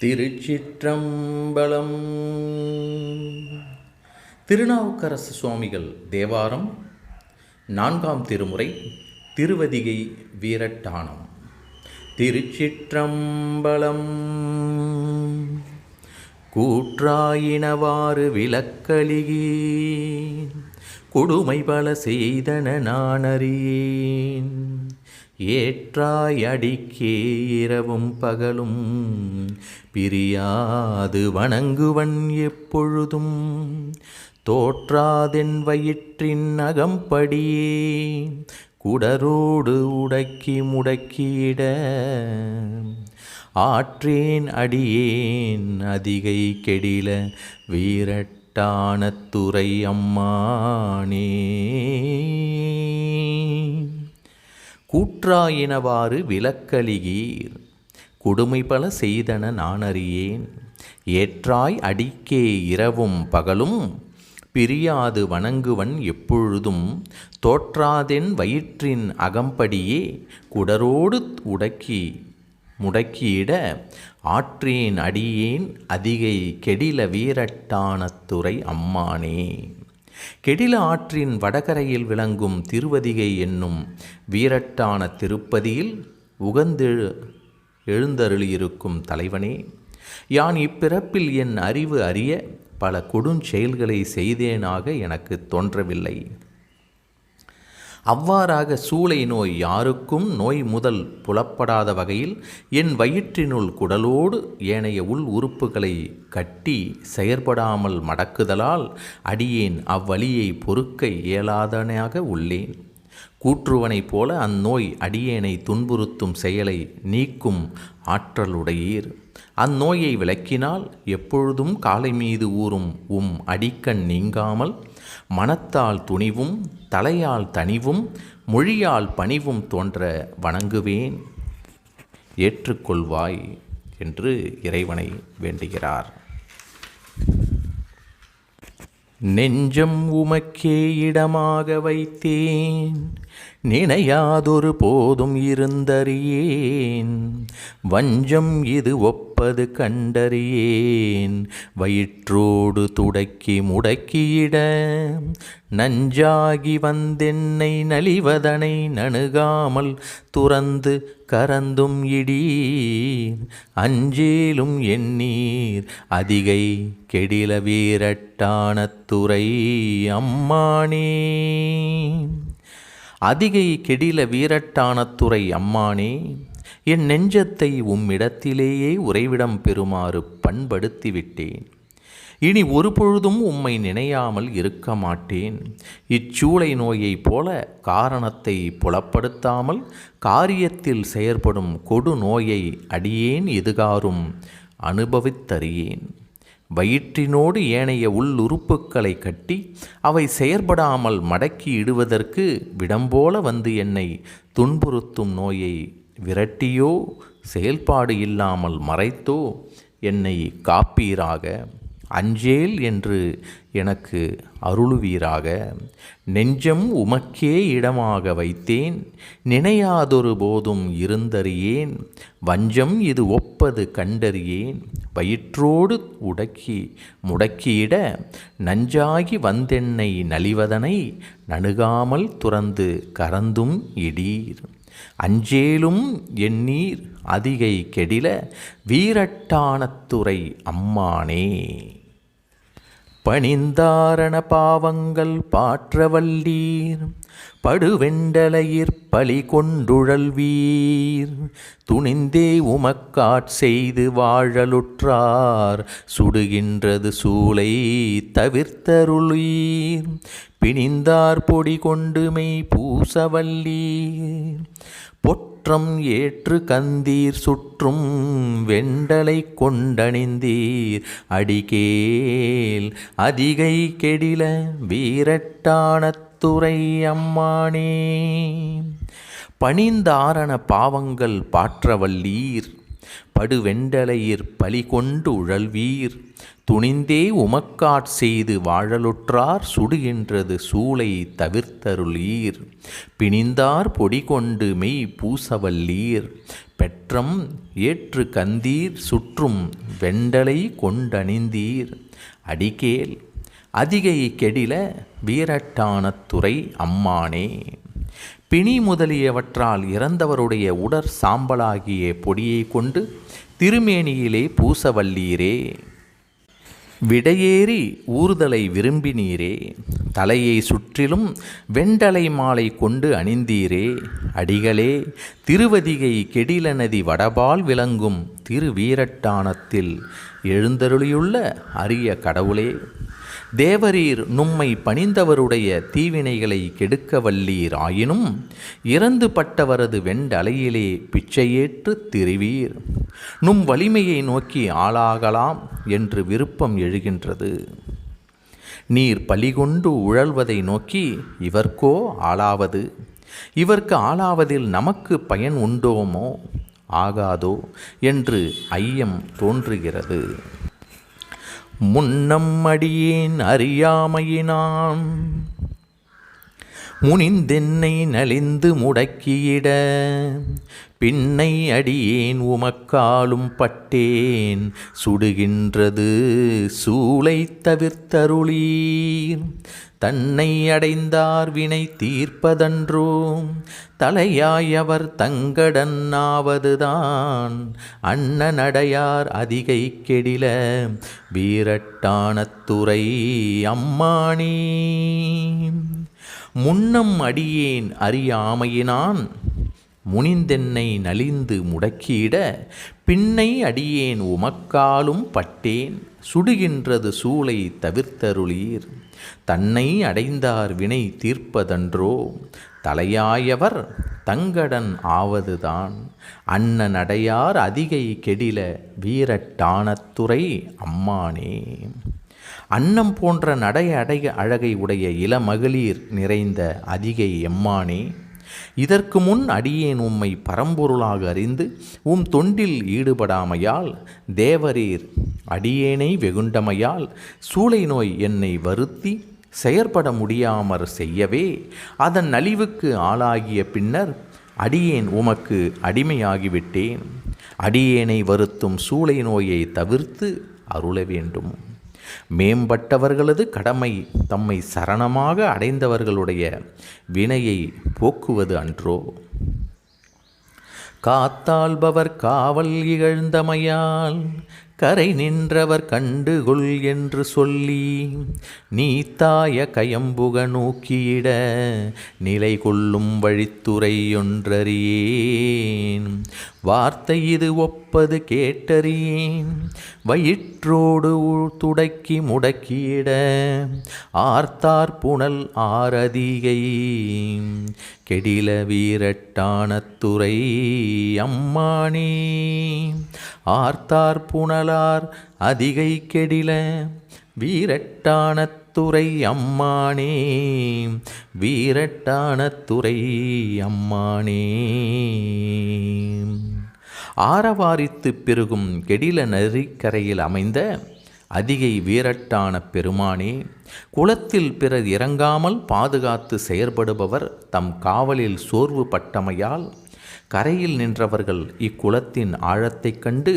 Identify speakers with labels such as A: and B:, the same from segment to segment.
A: திருச்சிற்றம்பலம். திருநாவுக்கரசு சுவாமிகள் தேவாரம் நான்காம் திருமுறை திருவதிகை வீரட்டானம். திருச்சிற்றம்பலம். கூற்றாயினவாறு விளக்கலிகி கொடுமை பல செய்தன நான் அறியேன் ஏற்றாய் அடிக்கே இரவும் பகலும். பிரியாது வணங்குவன் எப்பொழுதும். தோற்றாதென் வயிற்றின் அகம்படியே. குடரோடு உடக்கி முடக்கியிட. ஆற்றேன் அடியேன் அதிகை கெடில. வீரட்டானத்துறை அம்மானே. கூற்றாயினவாறு விலக்கலிகீர் கொடுமை பல செய்தன நானறியேன். ஏற்றாய் அடிக்கே இரவும் பகலும் பிரியாது வணங்குவன் எப்பொழுதும். தோற்றாதென் வயிற்றின் அகம்படியே குடரோடு உடக்கி முடக்கியிட ஆற்றேன் அடியேன் அதிகை கெடில வீரட்டானத்துறை அம்மானே. கெடில ஆற்றின் வடகரையில் விளங்கும் திருவதிகை என்னும் வீரட்டான திருப்பதியில் உகந்தெழு எழுந்தருளியிருக்கும் தலைவனே யான் இப்பிறப்பில் என் அறிவு அறிய பல கொடுஞ்செயல்களை செய்தேனாக எனக்கு தோன்றவில்லை. அவ்வாறாக சூளை நோய் யாருக்கும் நோய் முதல் புலப்படாத வகையில் என் வயிற்றினுள் குடலோடு ஏனைய உள் உறுப்புகளை கட்டி செயற்படாமல் மடக்குதலால் அடியேன் அவ்வழியை பொறுக்க இயலாதனையாக உள்ளேன். கூற்றுவனைப் போல அந்நோய் அடியேனை துன்புறுத்தும் செயலை நீக்கும் ஆற்றலுடையீர். அந்நோயை விளக்கினால் எப்பொழுதும் காலை மீது ஊறும் உம் அடிக்கண் நீங்காமல் மனத்தால் துணிவும் தலையால் தனிவும் மொழியால் பணிவும் தோன்ற வணங்குவேன். ஏற்றுக்கொள்வாய் என்று இறைவனை வேண்டுகிறார். நெஞ்சம் உமக்கே இடமாக வைத்தேன். நினையாதொரு போதும் இருந்தறியேன். வஞ்சம் இது ஒப்பது கண்டறியேன். வயிற்றோடு துடக்கி முடக்கியிட நஞ்சாகி வந்தென்னை நலிவதனை நணுகாமல் துறந்து கரந்தும் இடீர் அஞ்சேலும் எண்ணீர் அதிகை கெடில வீரட்டானத்துறை அம்மானே. அதிகை கெடில வீரட்டானத்துறை அம்மானே என் நெஞ்சத்தை உம்மிடத்திலேயே உறைவிடம் பெறுமாறு பண்படுத்தி விட்டேன் இனி ஒரு பொழுதும் உம்மை நினையாமல் இருக்க மாட்டேன். இச்சூளை நோயைப் போல காரணத்தை புலப்படுத்தாமல் காரியத்தில் செயற்படும் கொடு நோயை அடியேன் எதுகாரும் அனுபவித்தறியேன். வயிற்றினோடு ஏனைய உள்ளுறுப்புக்களை கட்டி அவை செயற்படாமல் மடக்கி இடுவதற்கு விடம்போல வந்து என்னை துன்புறுத்தும் நோயை விரட்டியோ செயல்பாடு இல்லாமல் மறைத்தோ என்னை காப்பீராக அஞ்சேல் என்று எனக்கு அருளுவீராக. நெஞ்சம் உமக்கே இடமாக வைத்தேன் நினையாதொரு போதும் இருந்தறியேன் வஞ்சம் இது ஒப்பது கண்டறியேன் வயிற்றோடு உடக்கி முடக்கியிட நஞ்சாகி வந்தென்னை நலிவதனை நணுகாமல் துறந்து கறந்தும் இடீர். அஞ்சேலும் எண்ணீர் அதிகை கெடில வீரட்டானத்துறை அம்மானே. பணிந்தாரண பாவங்கள் பாற்றவல்லீர். படுவெண்டலையிற் பலி கொண்டுழல்வீர். துணிந்தே உமக்காட் செய்து வாழலுற்றார். சுடுகின்றது சூளை தவிர்த்தருளீர். பிணிந்தார் பொடி கொண்டுமை பூசவல்லீர். பொற்றம் ஏற்று கந்தீர் சுற்றும் வெண்டலை கொண்டணிந்தீர். அடிகேல் அதிகை கெடில வீரட்டானத்துறை அம்மானே. பணிந்தாரண பாவங்கள் பாற்றவல்லீர். படுவெண்டலையிற் பலி கொண்டு உழல்வீர். துணிந்தே உமக்காட் செய்து வாழலுற்றார் சுடுகின்றது சூளை தவிர்த்தருளீர். பிணிந்தார் பொடி கொண்டு மெய் பூசவல்லீர். பெற்றம் ஏற்று கந்தீர் சுற்றும் வெண்டலை கொண்டணிந்தீர். அடிகேல் அதிகை கெடில வீரட்டானத்துறை அம்மானே. பிணி முதலியவற்றால் இறந்தவருடைய உடற் சாம்பலாகிய பொடியை கொண்டு திருமேனியிலே பூசவல்லீரே. விடையேறி ஊர்தலை விரும்பினீரே. தலையை சுற்றிலும் வெண்டலை மாலை கொண்டு அணிந்தீரே. அடிகளே திருவதிகை கெடில நதி வடபால் விளங்கும் திருவீரட்டானத்தில் எழுந்தருளியுள்ள அரிய கடவுளே. தேவரீர் நும்மை பணிந்தவருடைய தீவினைகளை கெடுக்க வல்லீர் ஆயினும் இறந்து பட்டவரது வெண்டலையிலே பிச்சையேற்று திரிவீர். நும் வலிமையை நோக்கி ஆளாகலாம் என்று விருப்பம் எழுகின்றது. நீர் பலிகொண்டு உழல்வதை நோக்கி இவர்க்கோ ஆளாவது? இவர்க்கு ஆளாவதில் நமக்கு பயன் உண்டோமோ? ஆகாதோ என்று ஐயம் தோன்றுகிறது. முன்னம் அடியேன் அறியாமையினான் முனிந்தென்னை நலிந்து முடக்கியிட பின்னை அடியேன் உமக்காலும் பட்டேன் சுடுகின்றது சூளை தவிர்த்தருளீர். தன்னை அடைந்தார் வினை தீர்ப்பதன்றோ தலையாயவர் தங்கடன்னாவதுதான் அண்ணனடையார் அதிகை கெடில வீரட்டானத்துறை அம்மானே. முன்னம் அடியேன் அறியாமையினான். முனிந்தென்னை நலிந்து முடக்கியிட பின்னை அடியேன் உமக்காலும் பட்டேன். சுடுகின்றது சூளை தவிர்த்தருளீர். தன்னை அடைந்தார் வினை தீர்ப்பதன்றோ தலையாயவர் தங்கடன் ஆவதுதான். அண்ணன் அடையார் அதிகை கெடில வீரட்டானத்துறை அம்மானே. அன்னம் போன்ற நடை அடைய அழகை உடைய இளமகளிர் நிறைந்த அதிகை எம்மானே இதற்கு முன் அடியேன் உம்மை பரம்பொருளாக அறிந்து உம் தொண்டில் ஈடுபடாமையால் தேவரீர் அடியேனை வெகுண்டமையால் சூளை நோய் என்னை வருத்தி செயற்பட முடியாமற் செய்யவே அதன் நலிவுக்கு ஆளாகிய பின்னர் அடியேன் உமக்கு அடிமையாகிவிட்டேன். அடியேனை வருத்தும் சூளை நோயை தவிர்த்து அருள வேண்டும். மேம்பட்டவர்களது கடமை தம்மை சரணமாக அடைந்தவர்களுடைய வினையை போக்குவது அன்றோ? காத்தாள்பவர் காவல் இகழ்ந்தமையால் கரை நின்றவர் கண்டுகொள் என்று சொல்லி நீத்தாய கயம்புக நோக்கியிட நிலை கொள்ளும் வழித்துறை ஒன்றறியேன் வார்த்தை இது ஒப்பது கேட்டறியேன். வயிற்றோடு துடக்கி முடக்கியிட. ஆர்த்தார் புனல் ஆரதிகை. கெடில வீரட்டானத்துறை அம்மானே. ஆர்த்தார் புனலார் அதிகை கெடில துறை அம்மானே வீரட்டானத்துறை அம்மானே. ஆரவாரித்து பெருகும் கெடில நரிக்கரையில் அமைந்த அதிகை வீரட்டான பெருமானே குளத்தில் பிறர் இறங்காமல் பாதுகாத்து செயற்படுபவர் தம் காவலில் சோர்வு பட்டமையால் கரையில் நின்றவர்கள் இக்குளத்தின் ஆழத்தைக் கண்டு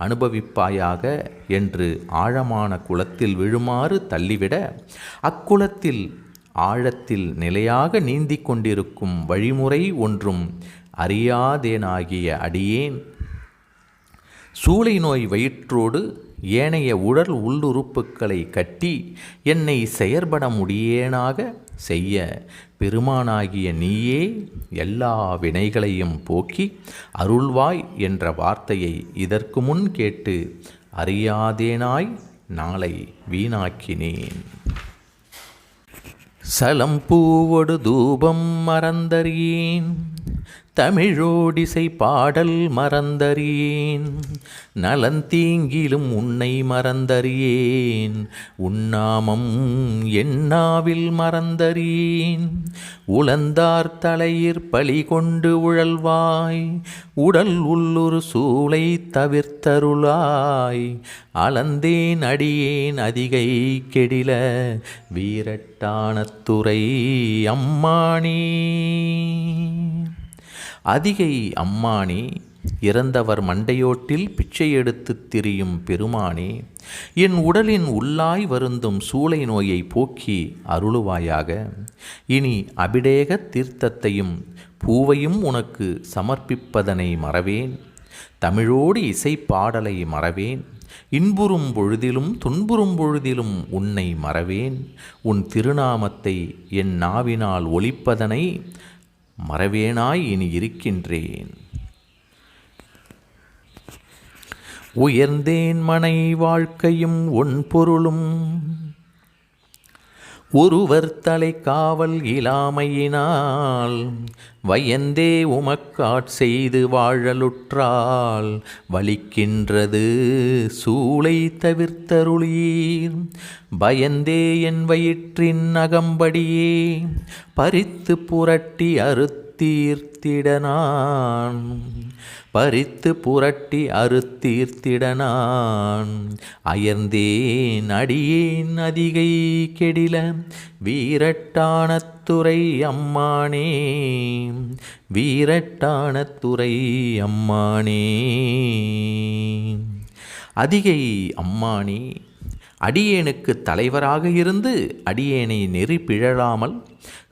A: அனுபவிப்பாயாக என்று ஆழமான குளத்தில் விழுமாறு தள்ளிவிட அக்குளத்தில் ஆழத்தில் நிலையாக நீந்திக் கொண்டிருக்கும் வழிமுறை ஒன்றும் அறியாதேனாகிய அடியேன். சூளை நோய் வயிற்றோடு ஏனைய உடல் உள்ளுறுப்புக்களை கட்டி என்னை செயற்பட முடியேனாக செய்ய பெருமானாகிய நீயே எல்லா வினைகளையும் போக்கி அருள்வாய் என்ற வார்த்தையை இதற்கு முன் கேட்டு அறியாதேனாய் நாளை வீணாக்கினேன். சலம் பூவொடு தூபம் மறந்தறியேன். தமிழோடிசை பாடல் மறந்தறியேன். நலந்தீங்கிலும் உன்னை மறந்தறியேன். உன்னாமம் எண்ணாவில் மறந்தறியேன். உளந்தார் தலையிற் பழி கொண்டு உழல்வாய். உடல் உள்ளொரு சூளை தவிர்த்தருளாய். அளந்தேன் அடியேன் அதிகை கெடில. வீரட்டானத்துறை அம்மானே. அதிகை அம்மானே இறந்தவர் மண்டையோட்டில் பிச்சை எடுத்துத் திரியும் பெருமானே என் உடலின் உள்ளாய் வருந்தும் சூளை நோயை போக்கி அருளுவாயாக. இனி அபிடேக தீர்த்தத்தையும் பூவையும் உனக்கு சமர்ப்பிப்பதனை மறவேன். தமிழோடு இசை பாடலை மறவேன். இன்புறும் பொழுதிலும் துன்புறும் பொழுதிலும் உன்னை மறவேன். உன் திருநாமத்தை என் நாவினால் ஒழிப்பதனை மறவேனாய் இனி இருக்கின்றேன். உயர்ந்தேன் மனை வாழ்க்கையும் உன் பொருளும் ஒருவர் தலை காவல் இலாமையினால் வயந்தே உமக்காட் செய்து வாழலுற்றால் வலிக்கின்றது சூளை தவிர்த்தருளீர். பயந்தே என் வயிற்றின் அகம்படியே பறித்து புரட்டி அறுத்து அறுத்தீர்த்திடனான் பறித்து புரட்டி அறுத்தீர்த்திடனான் அயர்ந்தேன் அடியேன் அதிகை கெடில வீரட்டானத்துறை அம்மானே. வீரட்டானத்துறை அம்மானே. அதிகை அம்மானே அடியேனுக்கு தலைவராக இருந்து அடியேனை நெறி பிழலாமல்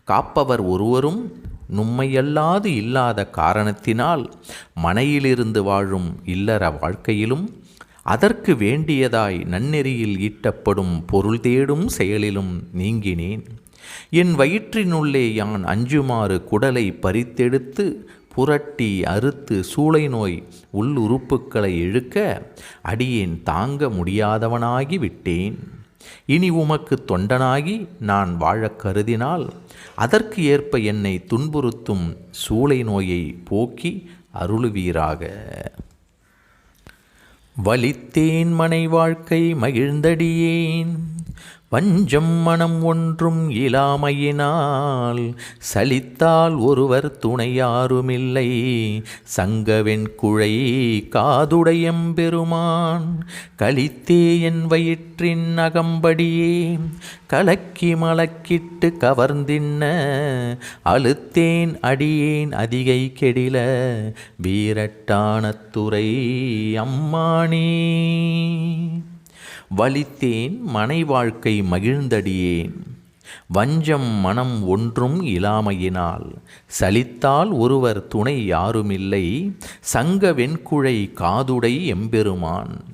A: காப்பவர் ஒருவரும் நும்மையல்லாது இல்லாத காரணத்தினால் மனையிலிருந்து வாழும் இல்லற வாழ்க்கையிலும் அதற்கு வேண்டியதாய் நன்னெறியில் ஈட்டப்படும் பொருள் தேடும் செயலிலும் நீங்கினேன். என் வயிற்றினுள்ளே யான் அஞ்சுமாறு குடலை பறித்தெடுத்து புரட்டி அறுத்து சூளை நோய் உள்ளுறுப்புக்களை இழுக்க அடியேன் தாங்க முடியாதவனாகி விட்டேன் இனி உமக்கு தொண்டனாகி நான் வாழக் கருதினால் அதற்கு ஏற்ப என்னை துன்புறுத்தும் சூளை நோயை போக்கி அருளுவீராக. வலித்தேன் மனை வாழ்க்கை மகிழ்ந்தடியேன். வஞ்சம் மனம் ஒன்றும் இலாமையினால் சலித்தால் ஒருவர் துணை யாருமில்லை. குழை காதுடையம் பெருமான் கலித்தே என் வயிற்றின் அகம்படியே கலக்கி மலக்கிட்டு கவர்ந்தின்ன அழுத்தேன் அடியேன் அதிகை கெடில வீரட்டானத்துறை அம்மானே. வலித்தேன் மனை வாழ்க்கை மகிழ்ந்தடியேன். வஞ்சம் மனம் ஒன்றும் இலாமையினால் சலித்தால் ஒருவர் துணை யாருமில்லை. சங்க வெண்குழை காதுடை எம்பெருமான்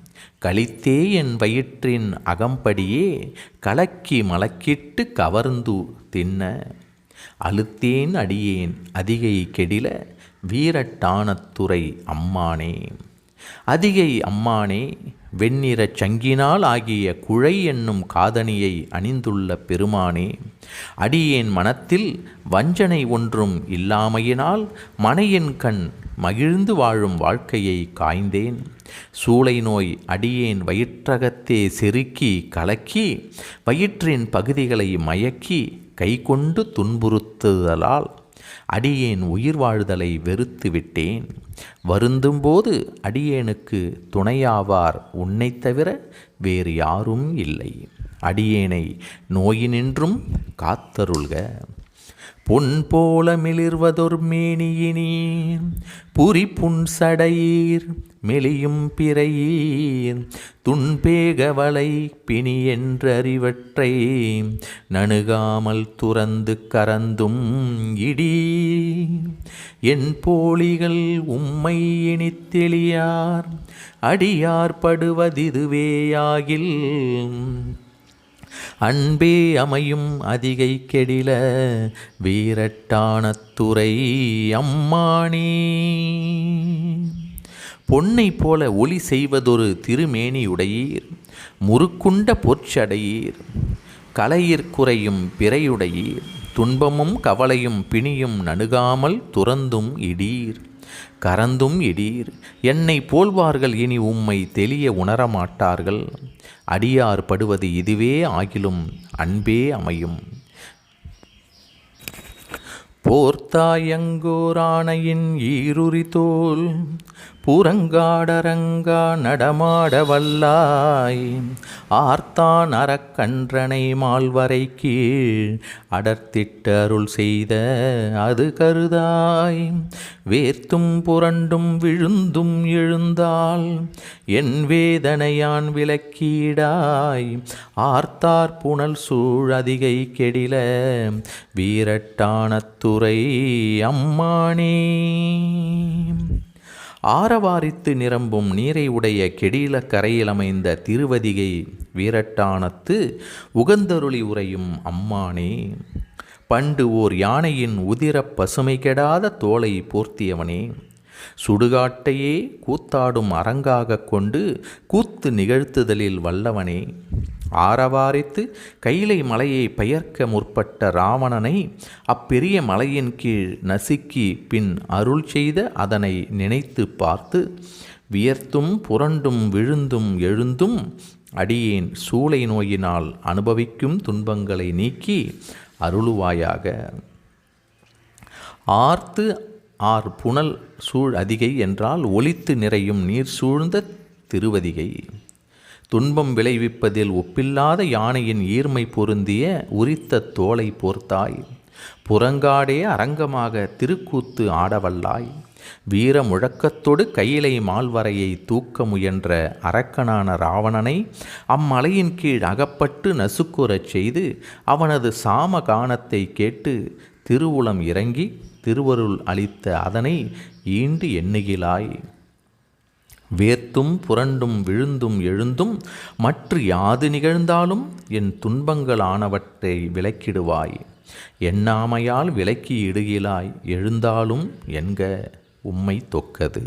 A: கழித்தே என் வயிற்றின் அகம்படியே கலக்கி மலக்கிட்டு கவர்ந்து தின்ன. அழுத்தேன் அடியேன் அதிகை கெடில வீரட்டானத்துறை அம்மானே. அதிகை அம்மானே வெண்ணிறச் சங்கினால் ஆகிய குழை என்னும் காதணியை அணிந்துள்ள பெருமானே அடியேன் மனத்தில் வஞ்சனை ஒன்றும் இல்லாமையினால் மனையின் கண் மகிழ்ந்து வாழும் வாழ்க்கையை காய்ந்தேன். சூளை நோய் அடியேன் வயிற்றகத்தே செருக்கி கலக்கி வயிற்றின் பகுதிகளை மயக்கி கைகொண்டு துன்புறுத்துதலால் அடியேன் உயிர் வாழ்தலை வெறுத்து விட்டேன். வருந்தும்போது அடியேனுக்கு துணையாவார் உன்னை தவிர வேறு யாரும் இல்லை. அடியேனை நோயினின்றும் காத்தருள்க. பொன் போல மிளிர்வதொர் மேனியினீர். புரி புன்சடையீர் மெலியும் பிறையீர். துன்பேகவலை பிணி என்றறிவற்றை நணுகாமல் துறந்து கறந்தும் இடி. என் போலிகள் உம்மை இனித்தெளியார். அடியார் படுவதிதுவேயாகில். அன்பே அமையும் அதிகை கெடில வீரட்டானத்துறை அம்மானே. பொன்னை போல ஒளி செய்வதொரு திருமேனியுடையீர் முறுக்குண்ட பொற்சடையீர் கலையிற் குறையும் பிறையுடையீர் துன்பமும் கவலையும் பிணியும் நணுகாமல் துறந்தும் இடீர். கரந்தும் இடீர் என்னை போல்வார்கள் இனி உம்மை தெளிய உணரமாட்டார்கள். அடியார் படுவது இதுவே ஆகிலும் அன்பே அமையும். போர்த்தாயங்கோராணையின் ஈருரி தோல் புறங்காடரங்கா நடமாட வல்லாய். ஆர்த்தான் அறக்கன்றனை மால்வரை கீழ் அடர்த்திட்டு அருள் செய்த அது கருதாய். வேர்த்தும் புரண்டும் விழுந்தும் எழுந்தால் என் வேதனையான் விளக்கீடாய். ஆர்த்தார் புனல் சூழ் அதிகை கெடில வீரட்டானத்துறை அம்மானே. ஆரவாரித்து நிரம்பும் நீரை உடைய கெடில கரையில் அமைந்த திருவதிகை வீரட்டானத்து உகந்தருளி உரையும் அம்மானே. பண்டு ஓர் யானையின் உதிரப் பசுமை கெடாத தோலை போர்த்தியவனே. சுடுகாட்டையே கூத்தாடும் அரங்காகக் கொண்டு கூத்து நிகழ்த்துதலில் வல்லவனே. ஆரவாரித்து கைலை மலையை பெயர்க்க முற்பட்ட ராவணனை அப்பெரிய மலையின் கீழ் நசுக்கி பின் அருள் செய்த அதனை நினைத்து பார்த்து வியர்த்தும் புரண்டும் விழுந்தும் எழுந்தும் அடியேன் சூளை நோயினால் அனுபவிக்கும் துன்பங்களை நீக்கி அருளுவாயாக. ஆர்த்து ஆர் புனல் சூழ் அதிகை என்றால் ஒலித்து நிறையும் நீர் சூழ்ந்த திருவதிகை. துன்பம் விளைவிப்பதில் ஒப்பில்லாத யானையின் ஈர்மை பொருந்திய உரித்த தோலை போர்த்தாய். புறங்காடே அரங்கமாக திருக்கூத்து ஆடவல்லாய். வீர முழக்கத்தோடு கையிலை மால்வரையை தூக்க முயன்ற அரக்கனான ராவணனை அம்மலையின் கீழ் அகப்பட்டு நசுக்குறச் செய்து அவனது சாம கானத்தை கேட்டு திருவுளம் இறங்கி திருவருள் அளித்த அதனை ஈண்டு எண்ணுகிலாய். வேர்த்தும் புரண்டும் விழுந்தும் எழுந்தும் மற்ற யாது நிகழ்ந்தாலும் என் துன்பங்களானவற்றை விலக்கிடுவாய். எண்ணாமையால் விலக்கி இடுகிலாய் எழுந்தாலும் என்க உம்மை தொக்கது.